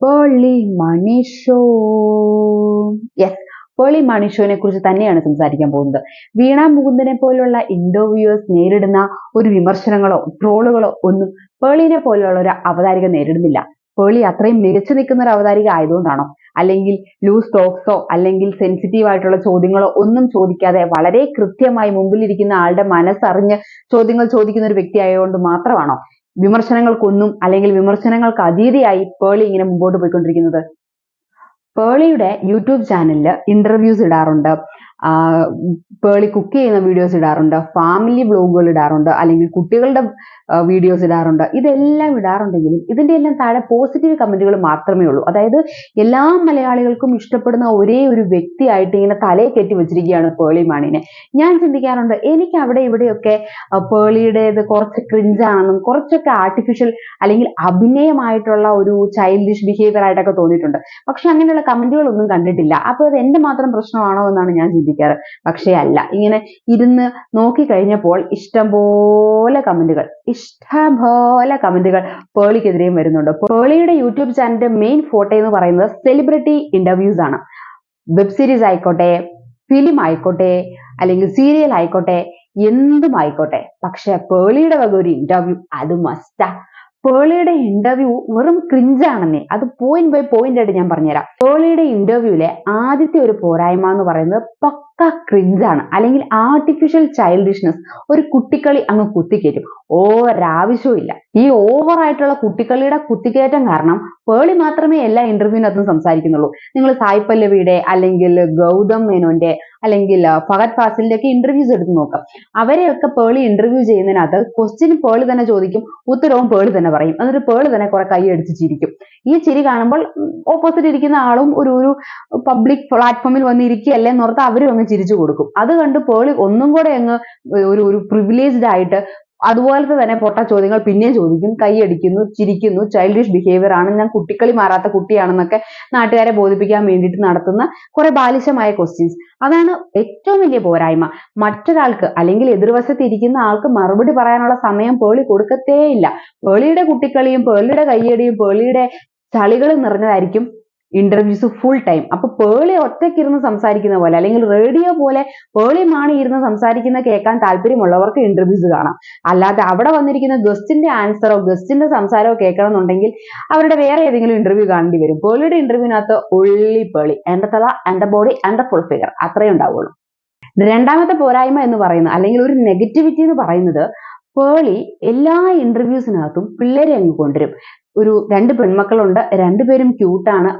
Pearle Maaney show yes Pearle Maaney ഷോനെ കുറിച്ച് തന്നെയാണ് സംസാരിക്കാൻ പോകുന്നത്. വീണ മുകുന്ദനെ പോലുള്ള ഇന്റർവ്യൂവേഴ്സ് നേരിടുന്ന ഒരു വിമർശനങ്ങളോ ട്രോളുകളോ ഒന്നും പേളിനെ പോലെയുള്ള ഒരു അവതാരിക നേരിടുന്നില്ല. പേളി അത്രയും മികച്ചു നിൽക്കുന്ന ഒരു അവതാരിക ആയതുകൊണ്ടാണോ? അല്ലെങ്കിൽ ലൂസ് ടോക്സോ അല്ലെങ്കിൽ സെൻസിറ്റീവ് ആയിട്ടുള്ള ചോദ്യങ്ങളോ ഒന്നും ചോദിക്കാതെ വളരെ കൃത്യമായി മുമ്പിലിരിക്കുന്ന ആളുടെ മനസ്സറിഞ്ഞ് ചോദ്യങ്ങൾ ചോദിക്കുന്ന ഒരു വ്യക്തി ആയതുകൊണ്ട് മാത്രമാണോ? വിമർശനങ്ങൾക്കൊന്നും അല്ലെങ്കിൽ വിമർശനങ്ങൾക്ക് അതീതിയായി പേളി ഇങ്ങനെ മുമ്പോട്ട് പോയിക്കൊണ്ടിരിക്കുന്നത്. പേളിയുടെ യൂട്യൂബ് ചാനലിൽ ഇന്റർവ്യൂസ് ഇടാറുണ്ട്. പേളി കുക്ക് ചെയ്യുന്ന വീഡിയോസ് ഇടാറുണ്ട് ഫാമിലി വ്ലോഗുകൾ ഇടാറുണ്ട് അല്ലെങ്കിൽ കുട്ടികളുടെ വീഡിയോസ് ഇടാറുണ്ട്. ഇതെല്ലാം ഇടാറുണ്ടെങ്കിലും ഇതിന്റെ എല്ലാം താഴെ പോസിറ്റീവ് കമന്റുകൾ മാത്രമേ ഉള്ളൂ. അതായത് എല്ലാ മലയാളികൾക്കും ഇഷ്ടപ്പെടുന്ന ഒരേ ഒരു വ്യക്തിയായിട്ട് ഇങ്ങനെ തലയെ കെട്ടി വെച്ചിരിക്കുകയാണ് പേളി മാണിനെ. ഞാൻ ചിന്തിക്കാറുണ്ട് എനിക്ക് അവിടെ ഇവിടെയൊക്കെ പേളിയുടേത് കുറച്ച് ക്രിഞ്ചാണെന്നും കുറച്ചൊക്കെ ആർട്ടിഫിഷ്യൽ അല്ലെങ്കിൽ അഭിനയമായിട്ടുള്ള ഒരു ചൈൽഡിഷ് ബിഹേവിയർ ആയിട്ടൊക്കെ തോന്നിയിട്ടുണ്ട്. പക്ഷെ അങ്ങനെയുള്ള കമന്റുകളൊന്നും കണ്ടിട്ടില്ല. അപ്പോൾ അത് എന്റെ മാത്രം പ്രശ്നമാണോ എന്നാണ് ഞാൻ ചിന്തിക്കാറ്. പക്ഷേ അല്ല. ഇങ്ങനെ ഇരുന്ന് നോക്കി കഴിഞ്ഞപ്പോൾ ഇഷ്ടം പോലെ കമന്റുകൾ ഇഷ്ടം പോലെ കമന്റുകൾ പേളിക്കെതിരെയും വരുന്നുണ്ട്. പേളിയുടെ യൂട്യൂബ് ചാനലിന്റെ മെയിൻ ഫോട്ടോ എന്ന് പറയുന്നത് സെലിബ്രിറ്റി ഇന്റർവ്യൂസ് ആണ്. വെബ് സീരീസ് ആയിക്കോട്ടെ ഫിലിം ആയിക്കോട്ടെ അല്ലെങ്കിൽ സീരിയൽ ആയിക്കോട്ടെ എന്തും ആയിക്കോട്ടെ. പക്ഷെ പേളിയുടെ വക ഒരു ഇന്റർവ്യൂ അത് മസ്റ്റാ പേളിയുടെ ഇന്റർവ്യൂ വെറും ക്രിഞ്ചാണെന്നേ അത് പോയിന്റ് ബൈ പോയിന്റ് ആയിട്ട് ഞാൻ പറഞ്ഞുതരാം. പേളിയുടെ ഇന്റർവ്യൂവിലെ ആദ്യത്തെ ഒരു പോരായ്മ എന്ന് പറയുന്നത് പക്ക ക്രിഞ്ചാണ് അല്ലെങ്കിൽ ആർട്ടിഫിഷ്യൽ ചൈൽഡിഷ്നസ് ഒരു കുട്ടിക്കളി അങ്ങ് കുത്തിക്കയറ്റും ഒരാവശ്യവും ഇല്ല. ഈ ഓവറായിട്ടുള്ള കുട്ടിക്കളിയുടെ കുത്തിക്കയറ്റം കാരണം പേളി മാത്രമേ എല്ലാ ഇന്റർവ്യൂവിനകത്തും സംസാരിക്കുന്നുള്ളൂ. നിങ്ങൾ സായി പല്ലവിയുടെ അല്ലെങ്കിൽ ഗൗതം മേനോന്റെ അല്ലെങ്കിൽ ഫഹദ് ഫാസിലിന്റെ ഒക്കെ ഇന്റർവ്യൂസ് എടുത്ത് നോക്കാം. അവരെയൊക്കെ പേളി ഇന്റർവ്യൂ ചെയ്യുന്നതിനകത്ത് ക്വസ്റ്റ്യൻ പേളി തന്നെ ചോദിക്കും. ഉത്തരവും പേളി തന്നെ പറയും. എന്നിട്ട് പേളി തന്നെ കുറെ കൈ അടിച്ച് ചിരിക്കും. ഈ ചിരി കാണുമ്പോൾ ഓപ്പോസിറ്റ് ഇരിക്കുന്ന ആളും ഒരു ഒരു പബ്ലിക് പ്ലാറ്റ്ഫോമിൽ വന്ന് ഇരിക്കുകയല്ലേ എന്നോർത്ത് അവരും അങ്ങ് ചിരിച്ചു കൊടുക്കും. അത് കണ്ട് പേളി ഒന്നും കൂടെ അങ്ങ് ഒരു ഒരു പ്രിവിലേജ്ഡ് ആയിട്ട് അതുപോലത്തെ തന്നെ പൊട്ട ചോദ്യങ്ങൾ പിന്നെയും ചോദിക്കും. കൈയടിക്കുന്നു ചിരിക്കുന്നു ചൈൽഡിഷ് ബിഹേവിയർ ആണ്. ഞാൻ കുട്ടിക്കളി മാറാത്ത കുട്ടിയാണെന്നൊക്കെ നാട്ടുകാരെ ബോധിപ്പിക്കാൻ വേണ്ടിയിട്ട് നടത്തുന്ന കുറെ ബാലിശമായ ക്വസ്റ്റ്യൻസ് അതാണ് ഏറ്റവും വലിയ പോരായ്മ. മറ്റൊരാൾക്ക് അല്ലെങ്കിൽ എതിർവശത്ത് ഇരിക്കുന്ന ആൾക്ക് മറുപടി പറയാനുള്ള സമയം പേളി കൊടുക്കത്തേയില്ല പേളിയുടെ കുട്ടിക്കളിയും പേളിയുടെ കൈയടിയും പേളിയുടെ ചളികളും നിറഞ്ഞതായിരിക്കും ഇന്റർവ്യൂസ് ഫുൾ ടൈം അപ്പൊ പേളി ഒറ്റയ്ക്കിരുന്ന് സംസാരിക്കുന്ന പോലെ അല്ലെങ്കിൽ റേഡിയോ പോലെ പേളി മാണി ഇരുന്ന് സംസാരിക്കുന്ന കേൾക്കാൻ താല്പര്യമുള്ളവർക്ക് ഇന്റർവ്യൂസ് കാണാം. അല്ലാതെ അവിടെ വന്നിരിക്കുന്ന ഗസ്റ്റിന്റെ ആൻസറോ ഗസ്റ്റിന്റെ സംസാരമോ കേൾക്കണം എന്നുണ്ടെങ്കിൽ അവരുടെ വേറെ ഏതെങ്കിലും ഇന്റർവ്യൂ കാണേണ്ടി വരും. പേളിയുടെ ഇന്റർവ്യൂവിനകത്ത് ഉള്ളി പേളി. എന്റെ തല എന്റെ ബോഡി എന്റെ ഫുൾ ഫിഗർ അത്രേ ഉണ്ടാവുള്ളൂ. രണ്ടാമത്തെ പോരായ്മ എന്ന് പറയുന്നത് അല്ലെങ്കിൽ ഒരു നെഗറ്റിവിറ്റി എന്ന് പറയുന്നത് പേളി എല്ലാ ഇന്റർവ്യൂസിനകത്തും പിള്ളേരെ അങ്ങ് കൊണ്ടുവരും. ഒരു രണ്ട് പെൺമക്കളുണ്ട് രണ്ടുപേരും ക്യൂട്ടാണ്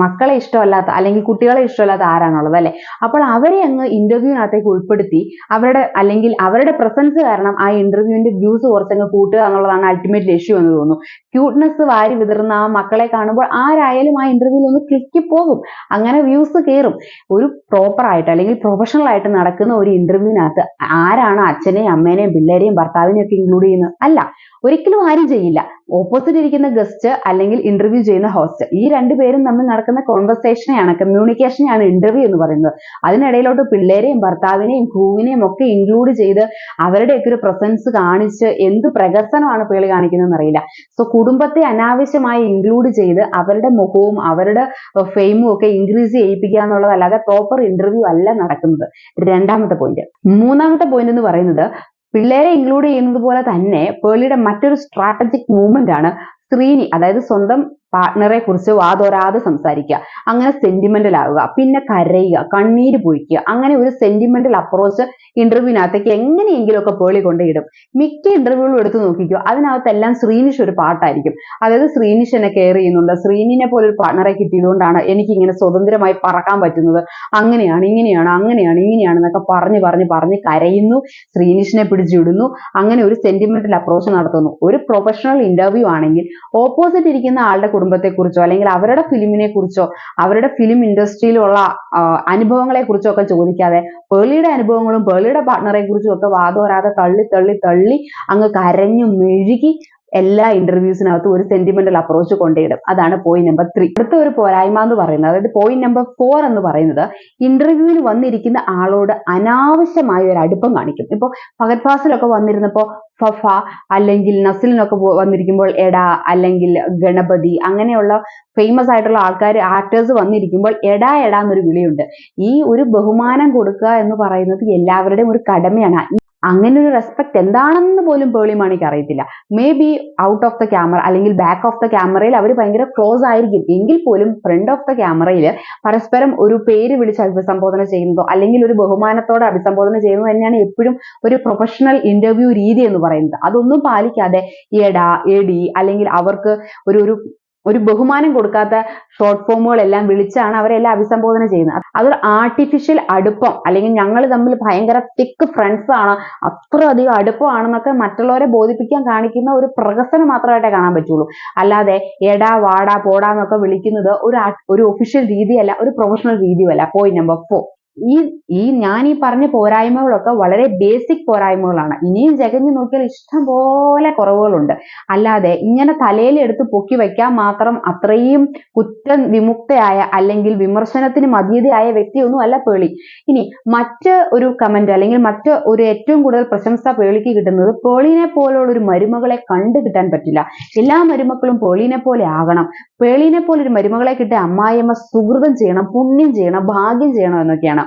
മക്കളെ ഇഷ്ടമല്ലാത്ത അല്ലെങ്കിൽ കുട്ടികളെ ഇഷ്ടമല്ലാത്ത ആരാണുള്ളത് അല്ലെ? അപ്പോൾ അവരെ അങ്ങ് ഇന്റർവ്യൂവിനകത്തേക്ക് ഉൾപ്പെടുത്തി അവരുടെ അല്ലെങ്കിൽ അവരുടെ പ്രസൻസ് കാരണം ആ ഇന്റർവ്യൂവിന്റെ വ്യൂസ് കുറച്ചങ്ങ് കൂട്ടുക എന്നുള്ളതാണ് അൾട്ടിമേറ്റ് ലക്ഷ്യം എന്ന് തോന്നുന്നു. ക്യൂട്ട്നെസ് വാരി വിതറുന്ന ആ മക്കളെ കാണുമ്പോൾ ആരായാലും ആ ഇന്റർവ്യൂവിൽ ഒന്ന് ക്ലിക്ക് പോകും. അങ്ങനെ വ്യൂസ് കയറും. ഒരു പ്രോപ്പർ ആയിട്ട് അല്ലെങ്കിൽ പ്രൊഫഷണൽ ആയിട്ട് നടക്കുന്ന ഒരു ഇന്റർവ്യൂവിനകത്ത് ആരാണ് അച്ഛനെയും അമ്മേനെയും പിള്ളേരെയും ഭർത്താവിനെയും ഒക്കെ ഇൻക്ലൂഡ് ചെയ്യുന്നത്? അല്ല. ഒരിക്കലും ആരും ചെയ്യില്ല. ഓപ്പോസിറ്റ് ഇരിക്കുന്ന ഗസ്റ്റ് അല്ലെങ്കിൽ ഇന്റർവ്യൂ ചെയ്യുന്ന ഹോസ്റ്റ് ഈ രണ്ടുപേരും തമ്മിൽ നടക്കുന്ന കോൺവെർസേഷനെയാണ് കമ്മ്യൂണിക്കേഷനെയാണ് ഇന്റർവ്യൂ എന്ന് പറയുന്നത്. അതിനിടയിലോട്ട് പിള്ളേരെയും ഭർത്താവിനെയും ക്രൂവിനെയും ഒക്കെ ഇൻക്ലൂഡ് ചെയ്ത് അവരുടെയൊക്കെ ഒരു പ്രസൻസ് കാണിച്ച് എന്ത് പ്രകസനമാണ് പേളി കാണിക്കുന്നതെന്ന് അറിയില്ല. സോ കുടുംബത്തെ അനാവശ്യമായി ഇൻക്ലൂഡ് ചെയ്ത് അവരുടെ മുഖവും അവരുടെ ഫെയിമും ഒക്കെ ഇൻക്രീസ് ചെയ്യിപ്പിക്കുക എന്നുള്ളതല്ലാതെ പ്രോപ്പർ ഇന്റർവ്യൂ അല്ല നടക്കുന്നത്. രണ്ടാമത്തെ പോയിന്റ് മൂന്നാമത്തെ പോയിന്റ് എന്ന് പറയുന്നത് പിള്ളേരെ ഇൻക്ലൂഡ് ചെയ്യുന്നത് പോലെ തന്നെ പേളിയുടെ മറ്റൊരു സ്ട്രാറ്റജിക് മൂവ്മെന്റ് ആണ് ശ്രീനി അതായത് സ്വന്തം പാർട്ട്ണറെ കുറിച്ച് വാതോരാതെ സംസാരിക്കുക. അങ്ങനെ സെന്റിമെന്റൽ ആവുക. പിന്നെ കരയുക. കണ്ണീര് പൊഴിക്കുക അങ്ങനെ ഒരു സെന്റിമെന്റൽ അപ്രോച്ച് ഇന്റർവ്യൂവിനകത്തേക്ക് എങ്ങനെയെങ്കിലുമൊക്കെ പേളി കൊണ്ടിടും മിക്ക ഇന്റർവ്യൂകളും എടുത്ത് നോക്കിക്കോ. അതിനകത്തെല്ലാം ശ്രീനിഷ് ഒരു പാട്ടായിരിക്കും. അതായത് ശ്രീനിഷ് എന്നെ കെയർ ചെയ്യുന്നുണ്ട്. ശ്രീനിനെ പോലെ ഒരു പാർട്ണറെ കിട്ടിയതുകൊണ്ടാണ് എനിക്ക് ഇങ്ങനെ സ്വതന്ത്രമായി പറക്കാൻ പറ്റുന്നത്. അങ്ങനെയാണ് ഇങ്ങനെയാണ് അങ്ങനെയാണ് ഇങ്ങനെയാണ് എന്നൊക്കെ പറഞ്ഞ് പറഞ്ഞ് പറഞ്ഞ് കരയുന്നു. ശ്രീനിഷിനെ പിടിച്ചിടുന്നു അങ്ങനെ ഒരു സെന്റിമെന്റൽ അപ്രോച്ച് നടത്തുന്നു. ഒരു പ്രൊഫഷണൽ ഇന്റർവ്യൂ ആണെങ്കിൽ ഓപ്പോസിറ്റ് ഇരിക്കുന്ന ആളുടെ കുടുംബത്തെക്കുറിച്ചോ അല്ലെങ്കിൽ അവരുടെ ഫിലിമിനെ കുറിച്ചോ അവരുടെ ഫിലിം ഇൻഡസ്ട്രിയിലുള്ള അനുഭവങ്ങളെ കുറിച്ചോ ഒക്കെ ചോദിക്കാതെ പേളിയുടെ അനുഭവങ്ങളും പേളിയുടെ പാർട്ണറെ കുറിച്ചും ഒക്കെ വാദോരാതെ തള്ളി തള്ളി തള്ളി അങ്ങ് കരഞ്ഞു മെഴുകി എല്ലാ ഇന്റർവ്യൂസിനകത്തും ഒരു സെന്റിമെന്റൽ അപ്രോച്ച് കൊണ്ടിടും അതാണ് പോയിന്റ് നമ്പർ ത്രീ അടുത്ത ഒരു പോരായ്മ എന്ന് പറയുന്നത് അതായത് പോയിന്റ് നമ്പർ ഫോർ എന്ന് പറയുന്നത് ഇന്റർവ്യൂവിന് വന്നിരിക്കുന്ന ആളോട് അനാവശ്യമായ ഒരു അടുപ്പം കാണിക്കും. ഇപ്പൊ ഫഹദ് ഫാസിലൊക്കെ വന്നിരുന്നപ്പോൾ ഫഫ അല്ലെങ്കിൽ നസിലിനൊക്കെ വന്നിരിക്കുമ്പോൾ എട അല്ലെങ്കിൽ ഗണപതി അങ്ങനെയുള്ള ഫേമസ് ആയിട്ടുള്ള ആൾക്കാർ ആക്ടേഴ്സ് വന്നിരിക്കുമ്പോൾ എടാ എടാ എന്നൊരു വിളിയുണ്ട്. ഈ ഒരു ബഹുമാനം കൊടുക്കുക എന്ന് പറയുന്നത് എല്ലാവരുടെയും ഒരു കടമയാണ്. അങ്ങനെ ഒരു റെസ്പെക്ട് എന്താണെന്ന് പോലും പേളി മാണിക്ക് അറിയത്തില്ല. May be out of the camera അല്ലെങ്കിൽ ബാക്ക് ഓഫ് ദ ക്യാമറയിൽ അവർ ഭയങ്കര ക്ലോസ് ആയിരിക്കും. എങ്കിൽ പോലും ഫ്രണ്ട് ഓഫ് ദ ക്യാമറയിൽ പരസ്പരം ഒരു പേര് വിളിച്ച് അഭിസംബോധന ചെയ്യുന്നതോ അല്ലെങ്കിൽ ഒരു ബഹുമാനത്തോടെ അഭിസംബോധന ചെയ്യുന്നത് തന്നെയാണ് എപ്പോഴും ഒരു പ്രൊഫഷണൽ ഇന്റർവ്യൂ രീതി എന്ന് പറയുന്നത്. അതൊന്നും പാലിക്കാതെ എടാ എടി അല്ലെങ്കിൽ അവർക്ക് ഒരു ഒരു ഒരു ബഹുമാനം കൊടുക്കാത്ത ഷോർട്ട് ഫോമുകളെല്ലാം വിളിച്ചാണ് അവരെല്ലാം അഭിസംബോധന ചെയ്യുന്നത്. അതൊരു ആർട്ടിഫിഷ്യൽ അടുപ്പം അല്ലെങ്കിൽ ഞങ്ങൾ തമ്മിൽ ഭയങ്കര തിക്ക് ഫ്രണ്ട്സ് ആണ് അത്ര അധികം അടുപ്പമാണെന്നൊക്കെ മറ്റുള്ളവരെ ബോധിപ്പിക്കാൻ കാണിക്കുന്ന ഒരു പ്രഹസനം മാത്രമായിട്ടേ കാണാൻ പറ്റുള്ളൂ. അല്ലാതെ എടാ വാടാ പോടാ എന്നൊക്കെ വിളിക്കുന്നത് ഒരു ഒരു ഒഫീഷ്യൽ രീതിയല്ല ഒരു പ്രൊഫഷണൽ രീതിയുമല്ല. പോയിന്റ് നമ്പർ ഫോർ ഈ ഈ ഞാൻ ഈ പറഞ്ഞ പോരായ്മകളൊക്കെ വളരെ ബേസിക് പോരായ്മകളാണ്. ഇനിയും ജഗഞ്ഞു നോക്കിയാൽ ഇഷ്ടം പോലെ കുറവുകളുണ്ട്. അല്ലാതെ ഇങ്ങനെ തലയിൽ എടുത്ത് പൊക്കി വയ്ക്കാൻ മാത്രം അത്രയും കുറ്റ വിമുക്തയായ അല്ലെങ്കിൽ വിമർശനത്തിന് മതിയതയായ വ്യക്തിയൊന്നും അല്ല പേളി. ഇനി മറ്റ് ഒരു കമന്റ് അല്ലെങ്കിൽ മറ്റ് ഒരു ഏറ്റവും കൂടുതൽ പ്രശംസ പേളിക്ക് കിട്ടുന്നത് പേളിനെ പോലുള്ള ഒരു മരുമകളെ കണ്ടു കിട്ടാൻ പറ്റില്ല. എല്ലാ മരുമക്കളും പേളിനെ പോലെ ആകണം. പേളിനെ പോലെ ഒരു മരുമകളെ കിട്ടിയ അമ്മായിയമ്മ സുഹൃതം ചെയ്യണം പുണ്യം ചെയ്യണം ഭാഗ്യം ചെയ്യണം എന്നൊക്കെയാണ്.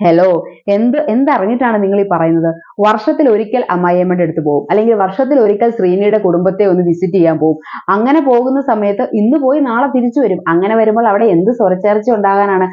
ഹലോ എന്ത് എന്തറിഞ്ഞിട്ടാണ് നിങ്ങൾ ഈ പറയുന്നത്? വർഷത്തിൽ ഒരിക്കൽ അമ്മായിയമ്മയുടെ അടുത്ത് പോകും അല്ലെങ്കിൽ വർഷത്തിൽ ഒരിക്കൽ ശ്രീനിയുടെ കുടുംബത്തെ ഒന്ന് വിസിറ്റ് ചെയ്യാൻ പോകും അങ്ങനെ പോകുന്ന സമയത്ത് ഇന്ന് പോയി നാളെ തിരിച്ചു വരും. അങ്ങനെ വരുമ്പോൾ അവിടെ എന്ത് സ്വരച്ചേർച്ച ഉണ്ടാകാനാണ്?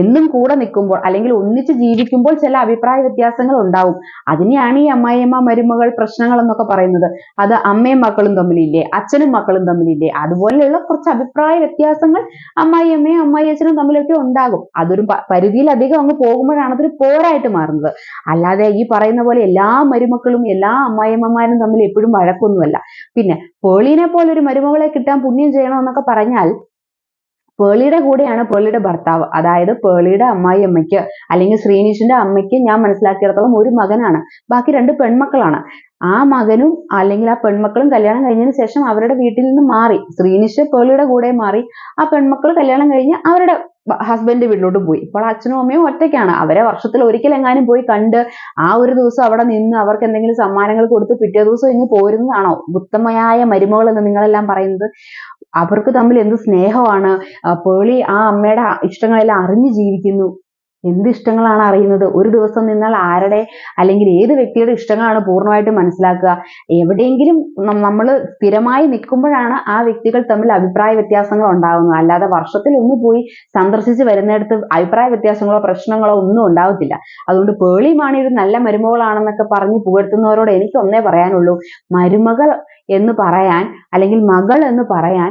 എന്നും കൂടെ നിൽക്കുമ്പോൾ അല്ലെങ്കിൽ ഒന്നിച്ച് ജീവിക്കുമ്പോൾ ചില അഭിപ്രായ വ്യത്യാസങ്ങൾ ഉണ്ടാവും. അതിനെയാണ് ഈ അമ്മായിയമ്മ മരുമകൾ പ്രശ്നങ്ങൾ എന്നൊക്കെ പറയുന്നത്. അത് അമ്മയും മക്കളും തമ്മിലില്ലേ? അച്ഛനും മക്കളും തമ്മിലില്ലേ? അതുപോലെയുള്ള കുറച്ച് അഭിപ്രായ വ്യത്യാസങ്ങൾ അമ്മായിയമ്മയും അമ്മായി അച്ഛനും തമ്മിലൊക്കെ ഉണ്ടാകും. അതൊരു പരിധിയിലധികം അങ്ങ് പോകുമ്പോഴാണ് അതൊരു പോരായിട്ട് മാറുന്നത്. അല്ലാതെ ഈ പറയുന്ന പോലെ എല്ലാ മരുമക്കളും എല്ലാ അമ്മായിയമ്മമാരും തമ്മിൽ എപ്പോഴും വഴക്കൊന്നുമല്ല. പിന്നെ പേളിനെ പോലെ ഒരു മരുമകളെ കിട്ടാൻ പുണ്യം ചെയ്യണമെന്നൊക്കെ പറഞ്ഞാൽ പേളിയുടെ കൂടെയാണ് പേളിയുടെ ഭർത്താവ്. അതായത് പേളിയുടെ അമ്മായി അമ്മയ്ക്ക് അല്ലെങ്കിൽ ശ്രീനിഷിന്റെ അമ്മയ്ക്ക് ഞാൻ മനസ്സിലാക്കിയിടത്തോളം ഒരു മകനാണ്. ബാക്കി രണ്ട് പെൺമക്കളാണ്. ആ മകനും അല്ലെങ്കിൽ ആ പെൺമക്കളും കല്യാണം കഴിഞ്ഞതിന് ശേഷം അവരുടെ വീട്ടിൽ നിന്ന് മാറി. ശ്രീനിഷ് പേളിയുടെ കൂടെ മാറി. ആ പെൺമക്കൾ കല്യാണം കഴിഞ്ഞ് അവരുടെ ഹസ്ബൻഡ് വീട്ടിലോട്ട് പോയി. ഇപ്പോൾ അച്ഛനും അമ്മയും ഒറ്റയ്ക്കാണ്. അവരെ വർഷത്തിൽ ഒരിക്കൽ എങ്ങാനും പോയി കണ്ട് ആ ഒരു ദിവസം അവിടെ നിന്ന് അവർക്ക് എന്തെങ്കിലും സമ്മാനങ്ങൾ കൊടുത്ത് പിറ്റേ ദിവസം ഇങ്ങ് പോരുന്നതാണോ? ഉത്തമയായ മരുമകൾ എന്ന് നിങ്ങളെല്ലാം പറയുന്നത് അവർക്ക് തമ്മിൽ എന്ത് സ്നേഹമാണ്? പേളി ആ അമ്മയുടെ ഇഷ്ടങ്ങളെല്ലാം അറിഞ്ഞു ജീവിക്കുന്നു. എന്ത് ഇഷ്ടങ്ങളാണ് അറിയുന്നത്? ഒരു ദിവസം നിന്നാൽ ആരുടെ? അല്ലെങ്കിൽ ഏത് വ്യക്തിയുടെ ഇഷ്ടങ്ങളാണ് പൂർണമായിട്ട് മനസ്സിലാക്കുക? എവിടെയെങ്കിലും നമ്മൾ സ്ഥിരമായി നിൽക്കുമ്പോഴാണ് ആ വ്യക്തികൾ തമ്മിൽ അഭിപ്രായ വ്യത്യാസങ്ങൾ ഉണ്ടാകുന്നത്. അല്ലാതെ വർഷത്തിൽ ഒന്ന് പോയി സന്ദർശിച്ച് വരുന്നിടത്ത് അഭിപ്രായ വ്യത്യാസങ്ങളോ പ്രശ്നങ്ങളോ ഒന്നും ഉണ്ടാവത്തില്ല. അതുകൊണ്ട് പേളി മാണി ഒരു നല്ല മരുമകളാണെന്നൊക്കെ പറഞ്ഞ് പുകഴ്ത്തുന്നവരോട് എനിക്ക് ഒന്നേ പറയാനുള്ളൂ. മരുമകൾ എന്ന് പറയാൻ അല്ലെങ്കിൽ മകൾ എന്ന് പറയാൻ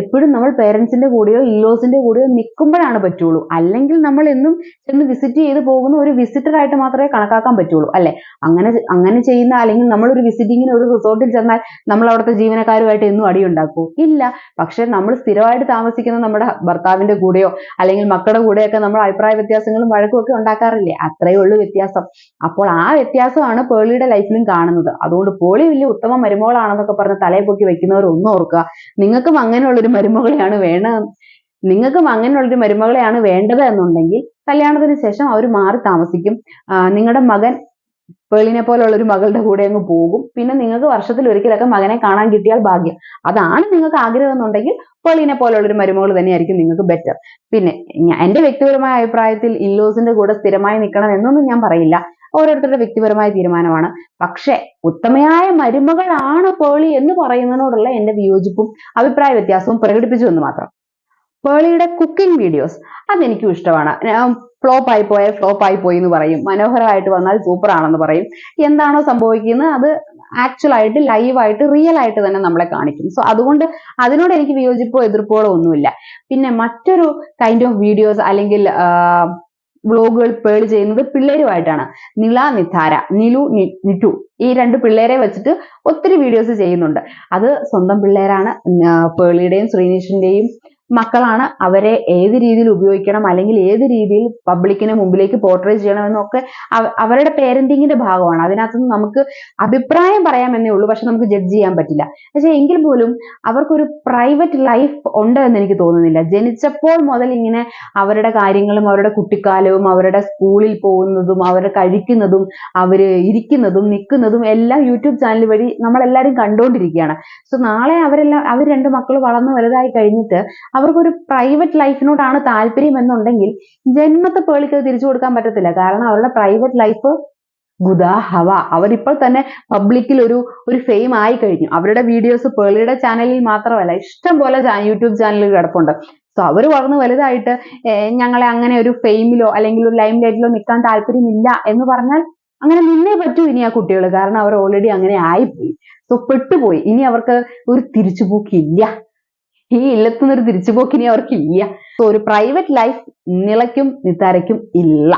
എപ്പോഴും നമ്മൾ പേരൻസിന്റെ കൂടെയോ ഇല്ലോസിന്റെ കൂടെയോ നിൽക്കുമ്പോഴാണ് പറ്റുള്ളൂ. അല്ലെങ്കിൽ നമ്മൾ എന്നും ചെന്ന് വിസിറ്റ് ചെയ്ത് പോകുന്ന ഒരു വിസിറ്റർ ആയിട്ട് മാത്രമേ കണക്കാക്കാൻ പറ്റുള്ളൂ അല്ലെ? അങ്ങനെ അങ്ങനെ ചെയ്യുന്ന അല്ലെങ്കിൽ നമ്മൾ ഒരു വിസിറ്റിങ്ങിന് ഒരു റിസോർട്ടിൽ ചെന്നാൽ നമ്മൾ അവിടുത്തെ ജീവനക്കാരുമായിട്ട് എന്നും അടി അടിയുണ്ടാക്കൂ ഇല്ല. പക്ഷെ നമ്മൾ സ്ഥിരമായിട്ട് താമസിക്കുന്ന നമ്മുടെ ഭർത്താവിന്റെ കൂടെയോ അല്ലെങ്കിൽ മക്കളുടെ കൂടെയൊക്കെ നമ്മൾ അഭിപ്രായ വ്യത്യാസങ്ങളും വഴക്കും ഒക്കെ ഉണ്ടാക്കാറില്ലേ? അത്രയേ ഉള്ളൂ വ്യത്യാസം. അപ്പോൾ ആ വ്യത്യാസമാണ് പേളിയുടെ ലൈഫിലും കാണുന്നത്. അതുകൊണ്ട് പോളി വലിയ ഉത്തമ മരുമകളാണെന്നൊക്കെ പറഞ്ഞ് തലയെ പൊക്കി വെക്കുന്നവർ ഒന്നും ഓർക്കുക. നിങ്ങൾക്കും അങ്ങനെയുള്ളൊരു മരുമകളെയാണ് വേണം നിങ്ങൾക്കും അങ്ങനെയുള്ളൊരു മരുമകളെയാണ് വേണ്ടത് എന്നുണ്ടെങ്കിൽ കല്യാണത്തിന് ശേഷം അവർ മാറി താമസിക്കും. നിങ്ങളുടെ മകൻ പേളിനെ പോലുള്ള ഒരു മകളുടെ കൂടെ അങ്ങ് പോകും. പിന്നെ നിങ്ങൾക്ക് വർഷത്തിൽ ഒരിക്കലൊക്കെ മകനെ കാണാൻ കിട്ടിയാൽ ഭാഗ്യം. അതാണ് നിങ്ങൾക്ക് ആഗ്രഹം എന്നുണ്ടെങ്കിൽ പേളിനെ പോലുള്ള ഒരു മരുമകൾ തന്നെയായിരിക്കും നിങ്ങൾക്ക് ബെറ്റർ പിന്നെ എന്റെ വ്യക്തിപരമായ അഭിപ്രായത്തിൽ ഇല്ലോസിന്റെ കൂടെ സ്ഥിരമായി നിൽക്കണം എന്നൊന്നും ഞാൻ പറയില്ല. ഓരോരുത്തരുടെ വ്യക്തിപരമായ തീരുമാനമാണ്. പക്ഷെ ഉത്തമയായ മരുമകളാണ് പേളി എന്ന് പറയുന്നതിനോടുള്ള എന്റെ വിയോജിപ്പും അഭിപ്രായ വ്യത്യാസവും പ്രകടിപ്പിച്ചു എന്ന് മാത്രം. പേളിയുടെ കുക്കിംഗ് വീഡിയോസ് അതെനിക്കും ഇഷ്ടമാണ്. ഫ്ലോപ്പ് ആയി പോയാൽ ഫ്ലോപ്പ് ആയി പോയി എന്ന് പറയും. മനോഹരമായിട്ട് വന്നാൽ സൂപ്പർ ആണെന്ന് പറയും. എന്താണോ സംഭവിക്കുന്നത്? അത് ആക്ച്വൽ ആയിട്ട് ലൈവ് ആയിട്ട് റിയൽ ആയിട്ട് തന്നെ നമ്മളെ കാണിക്കും. സോ അതുകൊണ്ട് അതിനോട് എനിക്ക് വിയോജിപ്പോ എതിർപ്പുകളോ ഒന്നുമില്ല. പിന്നെ മറ്റൊരു കൈൻഡ് ഓഫ് വീഡിയോസ് അല്ലെങ്കിൽ വ്ളോഗുകൾ പേൾ ചെയ്യുന്നത് പിള്ളേരുമായിട്ടാണ്. നിള നിധാര നിലു നിറ്റു ഈ രണ്ട് പിള്ളേരെ വെച്ചിട്ട് ഒത്തിരി വീഡിയോസ് ചെയ്യുന്നുണ്ട്. അത് സ്വന്തം പിള്ളേരാണ് പേളിയുടെയും ശ്രീനിഷിന്റെയും മക്കളാണ് അവരെ ഏത് രീതിയിൽ ഉപയോഗിക്കണം അല്ലെങ്കിൽ ഏത് രീതിയിൽ പബ്ലിക്കിന് മുമ്പിലേക്ക് പോർട്രേറ്റ് ചെയ്യണം എന്നൊക്കെ അവരുടെ പേരന്റിങ്ങിന്റെ ഭാഗമാണ്. അതിനകത്തുനിന്ന് നമുക്ക് അഭിപ്രായം പറയാമെന്നേ ഉള്ളൂ പക്ഷെ നമുക്ക് ജഡ്ജ് ചെയ്യാൻ പറ്റില്ല. പക്ഷെ എങ്കിൽ പോലും അവർക്കൊരു പ്രൈവറ്റ് ലൈഫ് ഉണ്ട് എന്ന് എനിക്ക് തോന്നുന്നില്ല. ജനിച്ചപ്പോൾ മുതൽ ഇങ്ങനെ അവരുടെ കാര്യങ്ങളും അവരുടെ കുട്ടിക്കാലവും അവരുടെ സ്കൂളിൽ പോകുന്നതും അവർ കഴിക്കുന്നതും അവർ ഇരിക്കുന്നതും നിൽക്കുന്നതും എല്ലാം യൂട്യൂബ് ചാനൽ വഴി നമ്മളെല്ലാവരും കണ്ടുകൊണ്ടിരിക്കുകയാണ്. സോ നാളെ അവരെല്ലാം അവർ രണ്ട് മക്കൾ വളർന്നു വലുതായി കഴിഞ്ഞിട്ട് അവർക്കൊരു പ്രൈവറ്റ് ലൈഫിനോടാണ് താല്പര്യം എന്നുണ്ടെങ്കിൽ ജന്മത്തെ പേളിക്ക് തിരിച്ചു കൊടുക്കാൻ പറ്റത്തില്ല. കാരണം അവരുടെ പ്രൈവറ്റ് ലൈഫ് ഗുദാഹവ അവരിപ്പോൾ തന്നെ പബ്ലിക്കിൽ ഒരു ഒരു ഫെയിം ആയി കഴിഞ്ഞു. അവരുടെ വീഡിയോസ് പേളിയുടെ ചാനലിൽ മാത്രമല്ല ഇഷ്ടം പോലെ യൂട്യൂബ് ചാനലുകൾ കിടപ്പുണ്ട്. സോ അവർ വളർന്ന് വലുതായിട്ട് ഞങ്ങളെ അങ്ങനെ ഒരു ഫെയിമിലോ അല്ലെങ്കിൽ ഒരു ലൈം ലൈറ്റിലോ നിൽക്കാൻ താല്പര്യമില്ല എന്ന് പറഞ്ഞാൽ അങ്ങനെ നിന്നേ പറ്റൂ ഇനി ആ കുട്ടികൾ കാരണം അവർ ഓൾറെഡി അങ്ങനെ ആയിപ്പോയി. സോ പെട്ടുപോയി. ഇനി അവർക്ക് ഒരു തിരിച്ചുപോക്കില്ല. ഈ ഇല്ലത്തുനിന്നൊരു തിരിച്ചുപോക്കിനി അവർക്കില്ല. സോ ഒരു പ്രൈവറ്റ് ലൈഫ് നിളയ്ക്കും നിത്താരയ്ക്കും ഇല്ല.